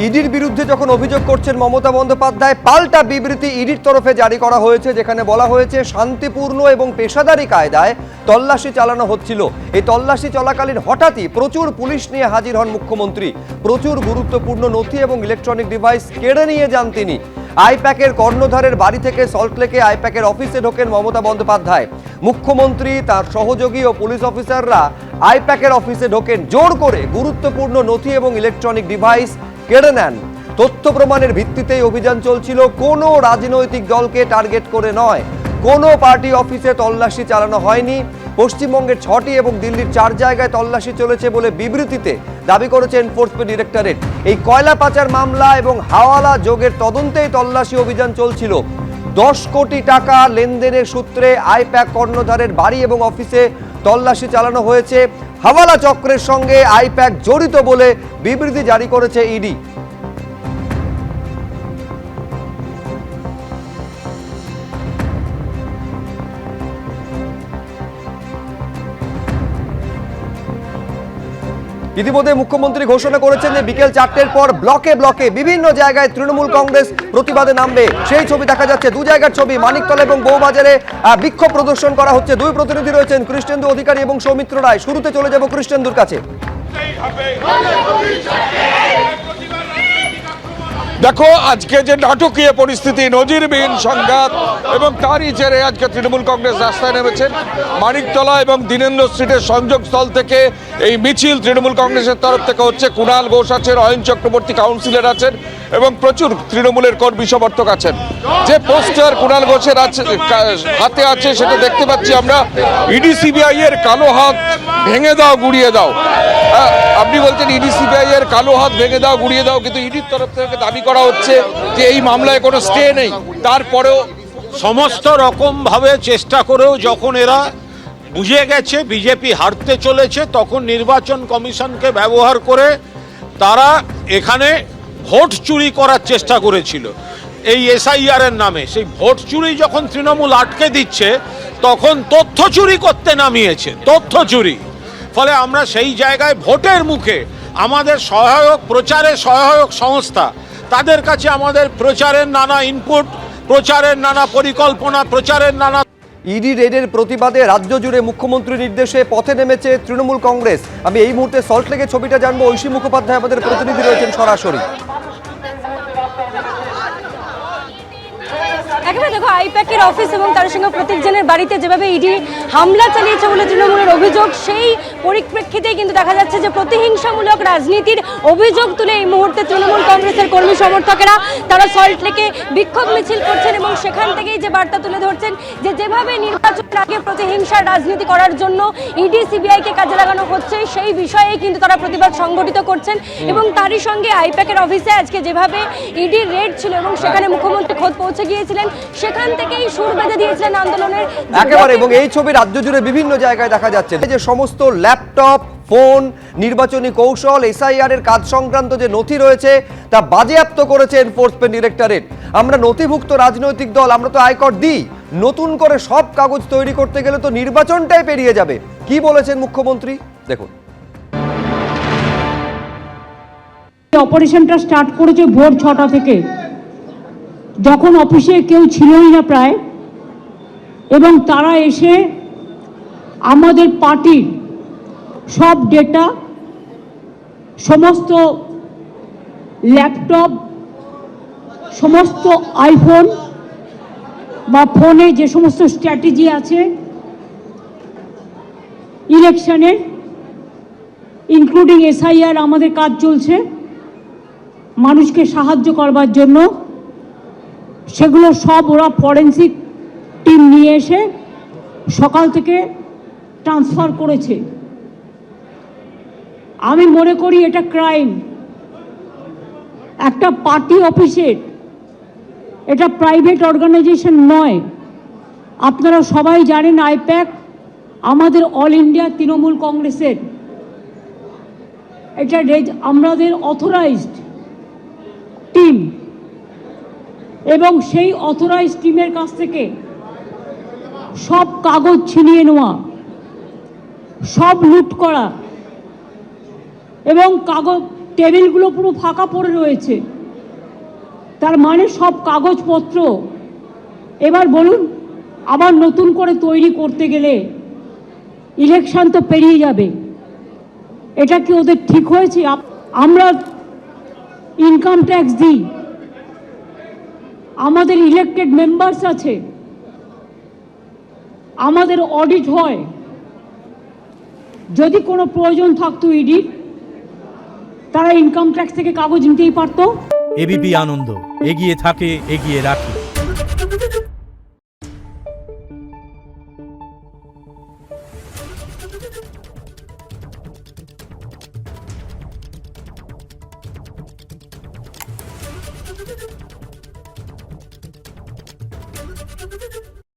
ইডির বিরুদ্ধে যখন অভিযোগ করছেন মমতা বন্দ্যোপাধ্যায়, পাল্টা বিবৃতি ইডির তরফে জারি করা হয়েছে, যেখানে বলা হয়েছে শান্তিপূর্ণ এবং পেশাদারি কায়দায় তল্লাশি চালানো হচ্ছিল। এই তল্লাশি চলাকালীন হঠাৎই প্রচুর পুলিশ নিয়ে হাজির হন মুখ্যমন্ত্রী। প্রচুর গুরুত্বপূর্ণ নথি এবং ইলেকট্রনিক ডিভাইস কেড়ে নিয়ে যান তিনি। আইপ্যাকের কর্ণধারের বাড়ি থেকে সল্টলেকে আইপ্যাকের অফিসে ঢোকেন মমতা বন্দ্যোপাধ্যায়। মুখ্যমন্ত্রী, তার সহযোগী ও পুলিশ অফিসাররা আইপ্যাকের অফিসে ঢোকেন। জোর করে গুরুত্বপূর্ণ নথি এবং ইলেকট্রনিক ডিভাইস কেড়ে নেন। তথ্য প্রমাণের ভিত্তিতেই অভিযান চলছিল। কোনো রাজনৈতিক দলকে টার্গেট করে নয়। কোনো পার্টি অফিসে তল্লাশি চালানো হয়নি। পশ্চিমবঙ্গের ছটি এবং দিল্লির চার জায়গায় তল্লাশি চলেছে বলে বিবৃতিতে দাবি করেছে এনফোর্সমেন্ট ডিরেক্টরেট। এই কয়লা পাচার মামলা এবং হাওয়ালা যোগের তদন্তেই তল্লাশি অভিযান চলছিল। দশ কোটি টাকা লেনদেনের সূত্রে আইপ্যাক কর্ণধারের বাড়ি এবং অফিসে তল্লাশি চালানো হয়েছে। হাওয়ালা চক্রের সঙ্গে আইপ্যাক জড়িত বলে বিবৃতি জারি করেছে ইডি। ইতিমধ্যে মুখ্যমন্ত্রী ঘোষণা করেছেন যে বিকেল চারটের পর ব্লকে ব্লকে বিভিন্ন জায়গায় তৃণমূল কংগ্রেস প্রতিবাদে নামবে। সেই ছবি দেখা যাচ্ছে। দু জায়গার ছবি, মানিকতলা এবং বৌবাজারে বিক্ষোভ প্রদর্শন করা হচ্ছে। দুই প্রতিনিধি রয়েছেন, কৃষ্ণেন্দু অধিকারী এবং সৌমিত্র রায়। শুরুতে চলে যাব কৃষ্ণেন্দুর কাছে। দেখো, আজকে যে নাটকীয় পরিস্থিতি, নজিরবিহীন সংঘাত এবং তারই জেরে আজকে তৃণমূল কংগ্রেস রাস্তায় নেমেছেন। মানিকতলা এবং দীনেন্দ্র স্ট্রিটের সংযোগস্থল থেকে এই মিছিল তৃণমূল কংগ্রেসের তরফ থেকে হচ্ছে। কুণাল ঘোষ আছেন, অয়ন চক্রবর্তী কাউন্সিলর আছেন এবং প্রচুর তৃণমূলের কর্মী সমর্থক আছেন। যে পোস্টার কুণাল ঘোষের আছে হাতে আছে, সেটা দেখতে পাচ্ছি আমরা। ইডি, সিবিআই এর কালো হাত ভেঙে দাও গুড়িয়ে দাও। হ্যাঁ, আপনি বলছেন ইডি সিবিআই এর কালো হাত ভেঙে দাও গুড়িয়ে দাও কিন্তু ইডির তরফ থেকে দাবি করা হচ্ছে যে এই মামলায় কোনো স্টে নেই। তারপরেও সমস্ত রকমভাবে চেষ্টা করেও যখন এরা বুঝে গেছে বিজেপি হারতে চলেছে তখন নির্বাচন কমিশনকে ব্যবহার করে তারা এখানে ভোট চুরি করার চেষ্টা করেছিল। এই এসআইআর এর নামে। সেই ভোট চুরি যখন তৃণমূল আটকে দিচ্ছে তখন তথ্য চুরি করতে নামিয়েছে তথ্য চুরি। ফলে আমরা সেই জায়গায় ভোটের মুখে আমাদের সহায়ক প্রচারের সহায়ক সংস্থা, তাদের কাছে আমাদের প্রচারের নানা ইনপুট প্রচারের নানা পরিকল্পনা, প্রচারের নানা ইডি রেডের প্রতিবাদে রাজ্য জুড়ে মুখ্যমন্ত্রীর নির্দেশে পথে নেমেছে তৃণমূল কংগ্রেস। আমি এই মুহূর্তে সল্টলেকের ছবিটা জানব। ঐশী মুখোপাধ্যায় আমাদের প্রতিনিধি রয়েছেন সরাসরি। একেবারে দেখো আইপ্যাকের অফিস এবং তার সঙ্গে প্রতীক জেনের বাড়িতে যেভাবে ইডি হামলা চালিয়েছে বলে তৃণমূলের অভিযোগ, সেই পরিপ্রেক্ষিতেই কিন্তু দেখা যাচ্ছে যে প্রতিহিংসামূলক রাজনীতির অভিযোগ তুলে এই মুহূর্তে তৃণমূল কংগ্রেসের কর্মী সমর্থকেরা তারা সল্ট লেকে বিক্ষোভ মিছিল করছেন এবং সেখান থেকেই যে বার্তা তুলে ধরছেন যে যেভাবে নির্বাচনের আগে প্রতিহিংসার রাজনীতি করার জন্য ইডি সিবিআইকে কাজে লাগানো হচ্ছে, সেই বিষয়ে কিন্তু তারা প্রতিবাদ সংগঠিত করছেন এবং তারই সঙ্গে আইপ্যাকের অফিসে আজকে যেভাবে ইডির রেড ছিল এবং সেখানে মুখ্যমন্ত্রী খোদ পৌঁছে গিয়েছিলেন সেখান থেকেই সুর বেঁধে দিয়েছিলেন আন্দোলনের একেবারে এবং এই ছবি রাজ্য জুড়ে বিভিন্ন জায়গায় দেখা যাচ্ছে। যে সমস্ত ল্যাপটপ ফোন নির্বাচনী কৌশল এসআইআর এর কাজ সংক্রান্ত যে নথি রয়েছে তা বাজেয়াপ্ত করেছে এনফোর্সমেন্ট ডিরেক্টরেট আমরা নথিভুক্ত রাজনৈতিক দল আমরা তো আয়কর দিই। নতুন করে সব কাগজ তৈরি করতে গেলে তো নির্বাচনটাই পেরিয়ে যাবে। কি বলেছেন মুখ্যমন্ত্রী? দেখুন। অপারেশনটা স্টার্ট করেছে ভোর ছটা থেকে। যখন অফিসে কেউ ছিলই না প্রায়, এবং তারা এসে আমাদের পার্টির সব ডেটা, সমস্ত ল্যাপটপ, সমস্ত আইফোন বা ফোনে যে সমস্ত স্ট্র্যাটেজি আছে ইলেকশনের ইনক্লুডিং এসআইআর আমাদের কাজ চলছে, মানুষকে সাহায্য করবার জন্য সেগুলো সব ওরা ফরেন্সিক টিম নিয়ে এসে সকাল থেকে ট্রান্সফার করেছে। আমি মনে করি এটা ক্রাইম একটা পার্টি অফিসের এটা প্রাইভেট অর্গানাইজেশন নয়। আপনারা সবাই জানেন আইপ্যাক আমাদের অল ইন্ডিয়া তৃণমূল কংগ্রেসের। এটা আমাদের অথরাইজড টিম এবং সেই অথরাইজড টিমের কাছ থেকে সব কাগজ ছিনিয়ে নেওয়া, সব লুট করা এবং কাগজ, টেবিলগুলো পুরো ফাঁকা পড়ে রয়েছে। তার মানে সব কাগজপত্র, এবার বলুন, আবার নতুন করে তৈরি করতে গেলে ইলেকশন তো পেরিয়ে যাবে। এটা কি ওদের ঠিক হয়েছে? আমরা ইনকাম ট্যাক্স দিই। আমাদের ইলেকটেড মেম্বার্স আছে। আমাদের অডিট হয়। যদি কোনো প্রয়োজন থাকতো ইডি তারা ইনকাম ট্যাক্স থেকে কাগজ নিতেই পারত। এবিপি আনন্দ, এগিয়ে থাকে, এগিয়ে রাখে।